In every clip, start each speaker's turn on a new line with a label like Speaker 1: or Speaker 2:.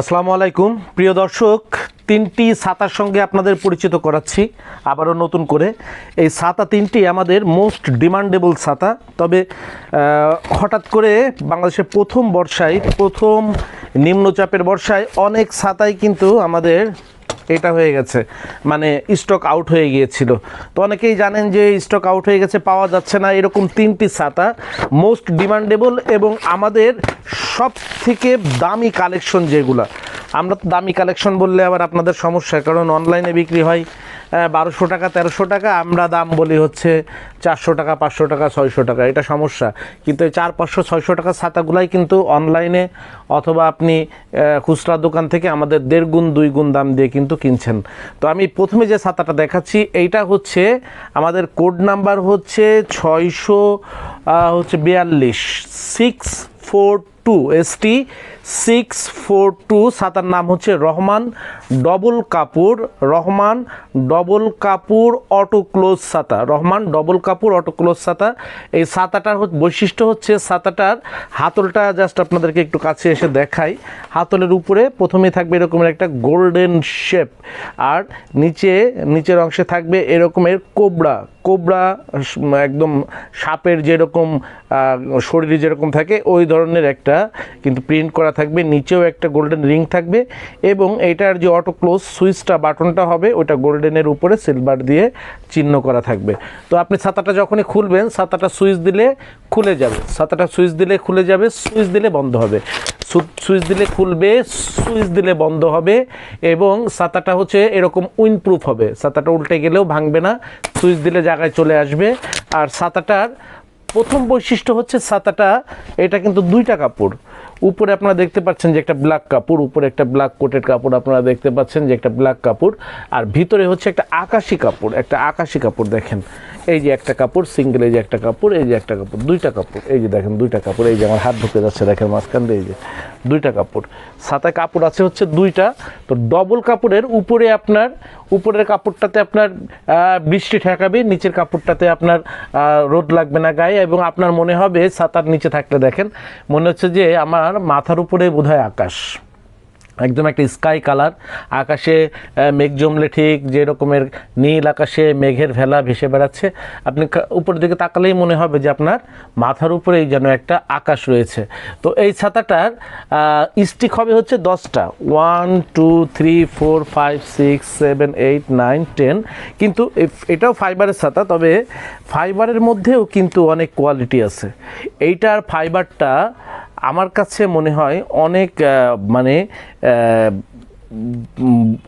Speaker 1: আসসালামু আলাইকুম। প্রিয় দর্শক, তিনটি ছাতার সঙ্গে আপনাদের পরিচিত করাচ্ছি। আবারও নতুন করে। এই ছাতা তিনটি আমাদের মোস্ট ডিমান্ডেবল ছাতা। তবে হঠাৎ করে বাংলাদেশের প্রথম বর্ষায়, প্রথম নিম্নচাপের বর্ষায় অনেক ছাতাই কিন্তু আমাদের এটা হয়ে গেছে। মানে স্টক আউট হয়ে গিয়েছিল। তো অনেকেই জানেন যে স্টক আউট হয়ে গেছে, পাওয়া যাচ্ছে না, এরকম তিনটি ছাতা মোস্ট ডিমান্ডেবল এবং আমাদের সব থেকে দামি কালেকশন যেগুলা। আমরা তো দামি কালেকশন বললে আবার আপনাদের সমস্যা, কারণ অনলাইনে বিক্রি হয়। বারোশো টাকা, তেরোশো টাকা। আমরা দাম বলি হচ্ছে চারশো টাকা, পাঁচশো টাকা, ছয়শো টাকা। এটা সমস্যা। কিন্তু এই চার, পাঁচশো, ছয়শো টাকার ছাতাগুলাই কিন্তু অনলাইনে অথবা আপনি খুচরা দোকান থেকে আমাদের দেড় গুণ, দুই গুণ দাম দিয়ে কিন্তু কিনছেন। তো আমি প্রথমে যে ছাতাটা দেখাচ্ছি, এইটা হচ্ছে আমাদের কোড নাম্বার হচ্ছে ছয়শো হচ্ছে বিয়াল্লিশ six four two ST six four two ছাতার নাম হচ্ছে Rahman double Kapoor, Rahman double Kapoor auto close ছাতা Rahman double Kapoor auto close ছাতা এই ছাতাটার বৈশিষ্ট্য হচ্ছে ছাতাটার হাতলটা জাস্ট আপনাদেরকে একটু কাছে এসে দেখাই। হাতলের উপরে প্রথমে থাকবে এরকমের একটা গোল্ডেন শেপ আর নিচে, নিচের অংশে থাকবে এরকমের কোবরা। কোবরা একদম সাপের যেরকম শরীরে যেরকম থাকে, ওই ধরনের একটা কিন্তু প্রিন্ট করা থাকবে, নিচেও একটা গোল্ডেন রিং থাকবে এবং এটার যে অটো ক্লোজ সুইচটা বাটনটা হবে, ওটা গোল্ডেনের উপরে সিলভার দিয়ে চিহ্ন করা থাকবে। তো আপনি ছাতাটা যখনই খুলবেন, ছাতাটা সুইচ দিলে খুলে যাবে। ছাতাটা সুইচ দিলে খুলে যাবে সুইচ দিলে বন্ধ হবে। সুইচ দিলে খুলবে সুইচ দিলে বন্ধ হবে এবং ছাতাটা হচ্ছে এরকম উইনপ্রুফ হবে। ছাতাটা উল্টে গেলেও ভাঙবে না সুইচ দিলে জায়গায় চলে আসবে। আর ছাতাটার প্রথম বৈশিষ্ট্য হচ্ছে ছাতাটা, এটা কিন্তু দুইটা কাপড়। উপরে আপনারা দেখতে পাচ্ছেন যে একটা ব্ল্যাক কাপড়, উপরে একটা ব্ল্যাক কোটের কাপড় আপনারা দেখতে পাচ্ছেন যে একটা ব্ল্যাক কাপড়, আর ভিতরে হচ্ছে একটা আকাশি কাপড়, একটা আকাশি কাপড় দেখেন। এই যে একটা কাপড় সিঙ্গেল এই যে একটা কাপড়, এই যে একটা কাপড়, দুইটা কাপড়। এই যে দেখেন দুইটা কাপড়, এই যে আমার হাত ঢুকে যাচ্ছে, দেখেন মাঝখান দিয়ে এই যে দুইটা কাপড়। ছাতায় কাপড় আছে হচ্ছে দুইটা। তো ডবল কাপড়ের উপরে আপনার, উপরের কাপড়টাতে আপনার বৃষ্টি ঠেকাবে, নিচের কাপড়টাতে আপনার রোদ লাগবে না গায়ে, এবং আপনার মনে হবে ছাতার নিচে থাকলে দেখেন, মনে হচ্ছে যে আমার মাথার উপরে বোধহয় আকাশ। একদম একটা স্কাই কালার। আকাশে মেঘ জমলে ঠিক যে রকমের নীল আকাশে মেঘের ভেলা ভেসে বেড়াচ্ছে। আপনি উপরের দিকে তাকালেই মনে হবে যে আপনার মাথার উপরেই যেন একটা আকাশ রয়েছে। তো এই ছাতাটার স্টিক হবে হচ্ছে দশটা। One, two, three, four, five, six, seven, eight, nine, ten. কিন্তু এটাও ফাইবারের ছাতা, তবে ফাইবারের মধ্যেও কিন্তু অনেক কোয়ালিটি আছে। এইটার ফাইবারটা আমার কাছে মনে হয় অনেক মানে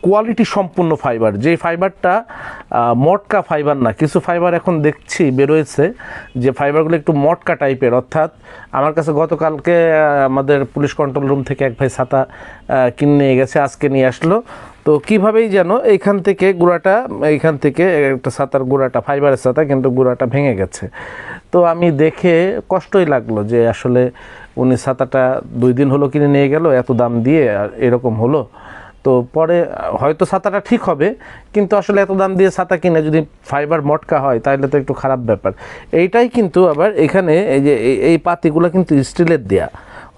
Speaker 1: কোয়ালিটি সম্পূর্ণ ফাইবার। যে ফাইবারটা মটকা ফাইবার না, কিছু ফাইবার এখন দেখছি বেরোয়েছে যে ফাইবারগুলো একটু মটকা টাইপের। অর্থাৎ আমার কাছে গতকালকে আমাদের পুলিশ কন্ট্রোল রুম থেকে এক ভাই ছাতা কিনে গেছে, আজকে নিয়ে আসলো। তো কীভাবেই যেন এইখান থেকে গুঁড়াটা, এইখান থেকে একটা ছাতার গুঁড়াটা, ফাইবারের ছাতা, কিন্তু গুঁড়াটা ভেঙে গেছে। তো আমি দেখে কষ্টই লাগল যে আসলে উনি ছাতাটা দুই দিন হলো কিনে নিয়ে গেল, এত দাম দিয়ে আর এরকম হলো। তো পরে হয়তো ছাতাটা ঠিক হবে, কিন্তু আসলে এত দাম দিয়ে ছাতা কিনে যদি ফাইবার মটকা হয় তাহলে তো একটু খারাপ ব্যাপার। এইটাই কিন্তু আবার এখানে এই যে এই- পাতিগুলো কিন্তু স্টিলের দেয়া,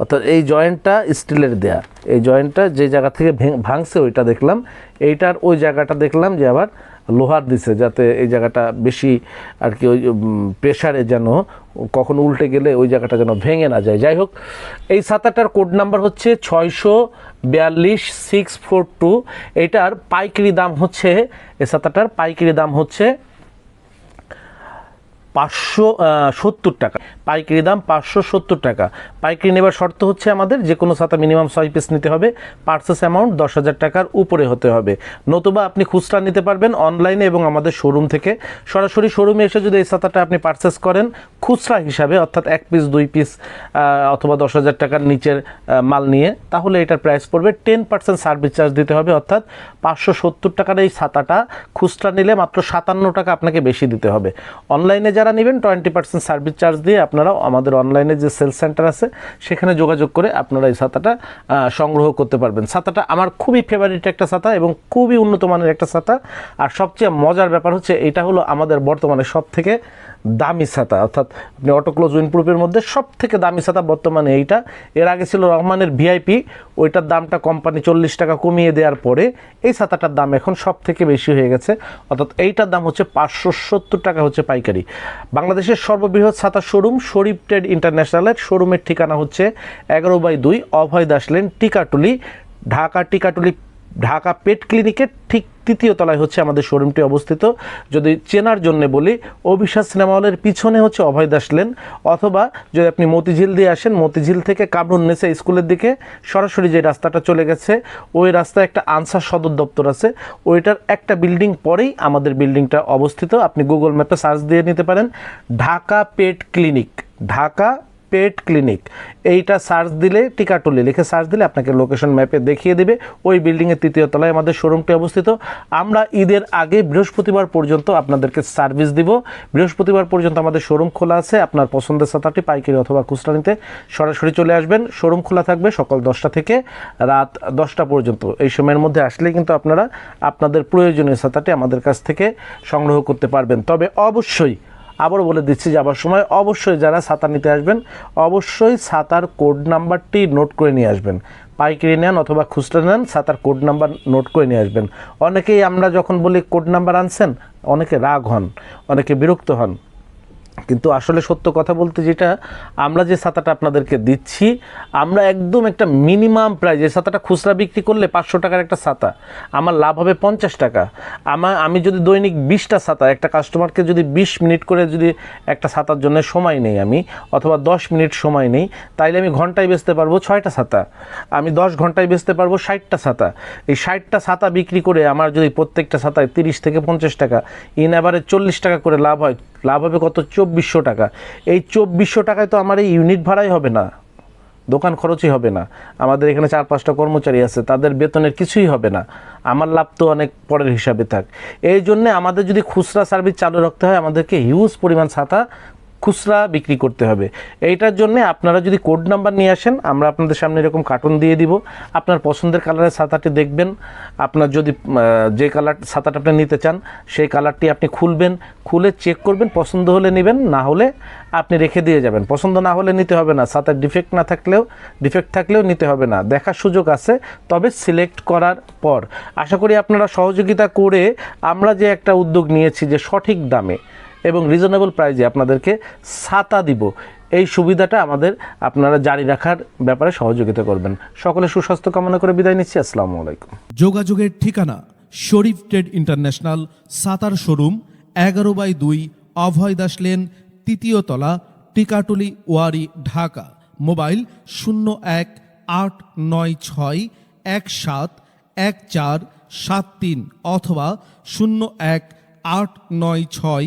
Speaker 1: অর্থাৎ এই জয়েন্টটা স্টিলের দেয়া। এই জয়েন্টটা যে জায়গা থেকে ভাঙছে ওইটা দেখলাম, এইটার ওই জায়গাটা দেখলাম যে আবার লোহার দিছে যাতে এই জায়গাটা বেশি আর কি ওই প্রেশারে যেন কখনো উল্টে গেলে ওই জায়গাটা যেন ভেঙে না যায়। যাই হোক, এই ছাতাটার কোড নাম্বার হচ্ছে ছয়শো বিয়াল্লিশ সিক্স ফোর টু এটার পাইকারি দাম হচ্ছে, এই ছাতাটার পাইকারি দাম হচ্ছে পাঁচশো সত্তর টাকা। পাইকারি দাম পাঁচশো সত্তর টাকা। পাইকারি নেবার শর্ত হচ্ছে আমাদের যে কোনো ছাতা মিনিমাম ছয় পিস নিতে হবে পার্সেস অ্যামাউন্ট দশ হাজার টাকার উপরে হতে হবে। নতুবা আপনি খুচরা নিতে পারবেন অনলাইনে এবং আমাদের শোরুম থেকে। সরাসরি শোরুমে এসে যদি এই ছাতাটা আপনি পার্সেস করেন, খুচরা হিসাবে, অর্থাৎ এক পিস দুই পিস অথবা দশ হাজার টাকার নিচের মাল নিয়ে, তাহলে এটার প্রাইস পড়বে টেন পার্সেন্ট সার্ভিস চার্জ দিতে হবে, অর্থাৎ পাঁচশো সত্তর টাকার এই ছাতাটা খুচরা নিলে মাত্র সাতান্ন টাকা আপনাকে বেশি দিতে হবে। অনলাইনে যারা যারা নেবেন টোয়েন্টি পার্সেন্ট সার্ভিস চার্জ দিয়ে আপনারা আমাদের অনলাইনে যে সেল সেন্টার আছে, সেখানে যোগাযোগ করে আপনারা এই ছাতাটা সংগ্রহ করতে পারবেন। ছাতাটা আমার খুবই ফেভারিট একটা ছাতা এবং খুবই উন্নত মানের একটা ছাতা। আর সবচেয়ে মজার ব্যাপার হচ্ছে, এটা হলো আমাদের বর্তমানে সব থেকে দামি ছাতা। অর্থাৎ আপনি অটোক্লোজ উইনপ্রুফের মধ্যে সব থেকে দামি ছাতা বর্তমানে এইটা। এর আগে ছিল রহমানের ভিআইপি ওইটার দামটা কোম্পানি চল্লিশ টাকা কমিয়ে দেওয়ার পরে এই ছাতাটার দাম এখন সব থেকে বেশি হয়ে গেছে। অর্থাৎ এইটার দাম হচ্ছে পাঁচশো সত্তর টাকা হচ্ছে পাইকারি। বাংলাদেশের সর্ববৃহৎ ছাতা শোরুম শরীফ ট্রেড ইন্টারন্যাশনালের শোরুমের ঠিকানা হচ্ছে এগারো বাই দুই অভয় দাস লেন টিকাটুলি, ঢাকা টিকাটুলি ঢাকা পেট ক্লিনিকের ঠিক তৃতীয় তলায় হচ্ছে আমাদের শোরুমটি অবস্থিত। যদি চেনার জন্য বলি অভিশ্বাস সিনেমা হলের পিছনে হচ্ছে অভয় দাস লেন। অথবা যদি আপনি মতিঝিল দিয়ে আসেন, মতিঝিল থেকে কামরুন নেসা স্কুলের দিকে সরাসরি যে রাস্তাটা চলে গেছে, ওই রাস্তায় একটা আনসার সদর দপ্তর আছে। ওইটার একটা বিল্ডিং পরেই আমাদের বিল্ডিংটা অবস্থিত। আপনি গুগল ম্যাপে সার্চ দিয়ে নিতে পারেন, Dhaka pet clinic. Dhaka pet clinic. এইটা সার্চ দিলে টিকাটুলি লিখে সার্চ দিলে আপনাকে লোকেশন ম্যাপে দেখিয়ে দেবে। ওই বিল্ডিংয়ের তৃতীয় তলায় আমাদের শোরুমটি অবস্থিত। আমরা ঈদের আগে বৃহস্পতিবার পর্যন্ত আপনাদেরকে সার্ভিস দিব। বৃহস্পতিবার পর্যন্ত আমাদের শোরুম খোলা আছে। আপনার পছন্দের ছাতাটি পাইকারি অথবা খুচরা নিতে সরাসরি চলে আসবেন। শোরুম খোলা থাকবে সকাল দশটা থেকে রাত দশটা পর্যন্ত। এই সময়ের মধ্যে আসলে কিন্তু আপনারা আপনাদের প্রয়োজনীয় ছাতাটি আমাদের কাছ থেকে সংগ্রহ করতে পারবেন। তবে অবশ্যই আবারও বলে দিচ্ছি যাবার সময় অবশ্যই যারা ছাতা নিতে আসবেন, অবশ্যই ছাতার কোড নাম্বারটি নোট করে নিয়ে আসবেন। পাইকারি নেন অথবা খুচরা নেন ছাতার কোড নাম্বার নোট করে নিয়ে আসবেন। অনেকেই আমরা যখন বলি কোড নাম্বার আনছেন, অনেকে রাগ হন, অনেকে বিরক্ত হন। কিন্তু আসলে সত্য কথা বলতে যেটা, আমরা যে ছাতাটা আপনাদেরকে দিচ্ছি, আমরা একদম একটা মিনিমাম প্রাইস এই ছাতাটা খুচরা বিক্রি করলে পাঁচশো টাকার একটা ছাতা, আমার লাভ হবে পঞ্চাশ টাকা। আমার আমি যদি দৈনিক বিশটা ছাতা, একটা কাস্টমারকে যদি বিশ মিনিট করে যদি একটা ছাতার জন্য সময় নেই আমি, অথবা দশ মিনিট সময় নেই, তাইলে আমি ঘন্টায় বেচতে পারব ছয়টা ছাতা। আমি দশ ঘন্টায় বেচতে পারব ষাটটা ছাতা। এই ষাটটা ছাতা বিক্রি করে আমার যদি প্রত্যেকটা ছাতায় তিরিশ থেকে পঞ্চাশ টাকা, ইন এবারে চল্লিশ টাকা করে লাভ হয়, লাভ হবে কত? চব্বিশশো টাকা। এই চব্বিশশো টাকায় তো আমার এই ইউনিট ভাড়াই হবে না। দোকান খরচই হবে না। আমাদের এখানে চার পাঁচটা কর্মচারী আছে, তাদের বেতনের কিছুই হবে না। আমার লাভ তো অনেক পরের হিসাবে থাক। এই জন্যে আমাদের যদি খুচরা সার্ভিস চালু রাখতে হয়, আমাদেরকে হিউজ পরিমাণ ছাতা খুচরা বিক্রি করতে হবে। এইটার জন্য আপনারা যদি কোড নাম্বার নিয়ে আসেন, আমরা আপনাদের সামনে এরকম কার্টুন দিয়ে দিব। আপনার পছন্দের কালারের ছাতাটি দেখবেন। আপনার যদি যে কালার ছাতাটা আপনি নিতে চান, সেই কালারটি আপনি খুলবেন। খুলে চেক করবেন, পছন্দ হলে নেবেন, না হলে আপনি রেখে দিয়ে যাবেন। পছন্দ না হলে নিতে হবে না। ছাতার ডিফেক্ট না থাকলেও ডিফেক্ট থাকলেও নিতে হবে না। দেখার সুযোগ আছে, তবে সিলেক্ট করার পর। আশা করি আপনারা সহযোগিতা করে আমরা যে একটা উদ্যোগ নিয়েছি যে সঠিক দামে এবং রিজনেবল প্রাইজে আপনাদেরকে ছাতা দিব। এই সুবিধাটা আমাদের আপনারা জারি রাখার ব্যাপারে সহযোগিতা করবেন। সকলে সুস্বাস্থ্য কামনা করে বিদায় নিচ্ছি। আসসালামু আলাইকুম।
Speaker 2: যোগাযোগের ঠিকানা Sharif trade international Sattar showroom, এগারো বাই দুই অভয় দাস লেন, তৃতীয় তলা, টিকাটুলি, ওয়ারি, ঢাকা। মোবাইল শূন্য এক আট নয় ছয় এক সাত এক চার সাত তিন অথবা শূন্য এক আট নয় ছয়